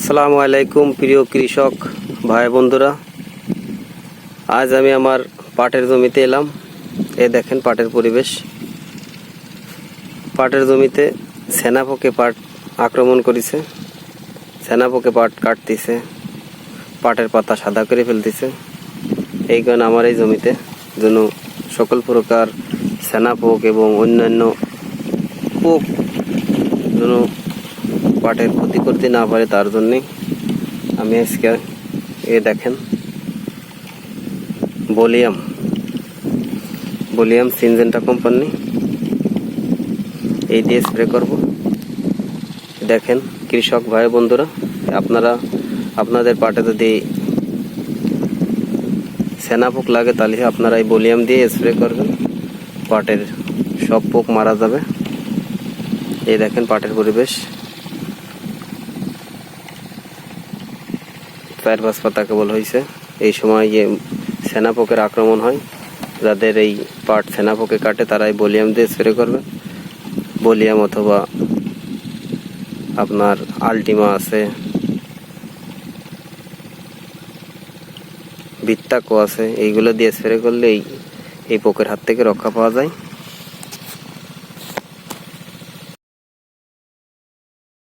আসসালামু আলাইকুম, প্রিয় কৃষক ভাই বন্ধুরা। আজ আমি আমার পাটের জমিতে এলাম। এ দেখেন পাটের পরিবেশ। পাটের জমিতে সেনাপোকে পাট আক্রমণ করেছে। সেনাপোকে পাট কাটতেছে। পাটের পাতা সাদা করে ফেলতেছে। এই কারণে আমার এই জমিতে যেন সকল প্রকার সেনাপোক এবং অন্যান্য পোক যেন পাটের ক্ষতি করতে না পারে তার জন্যে আমি আজকে এ দেখেন বলিয়াম বলিয়াম সিনজেন্টা কোম্পানি এই দিয়ে স্প্রে করব। দেখেন কৃষক ভাই বন্ধুরা, আপনারা, আপনাদের পাটে যদি সেনা পোক লাগে তাহলে আপনারা এই বলিয়াম দিয়ে স্প্রে করবেন পাটের সব পোক মারা যাবে। এই দেখেন পাটের পরিবেশ। চার পাঁচ পাতা কেবল হয়েছে। এই সময় যে সেনাপোকের আক্রমণ হয়, যাদের এই পাট সেনাপোকে কাটে, তারাই বলিয়াম দিয়ে স্প্রে করবে। বলিয়াম অথবা আপনার আলটিমা আছে, বিত্তাকো আছে, এইগুলো দিয়ে স্প্রে করলে এই এই পোকের হাত থেকে রক্ষা পাওয়া যায়।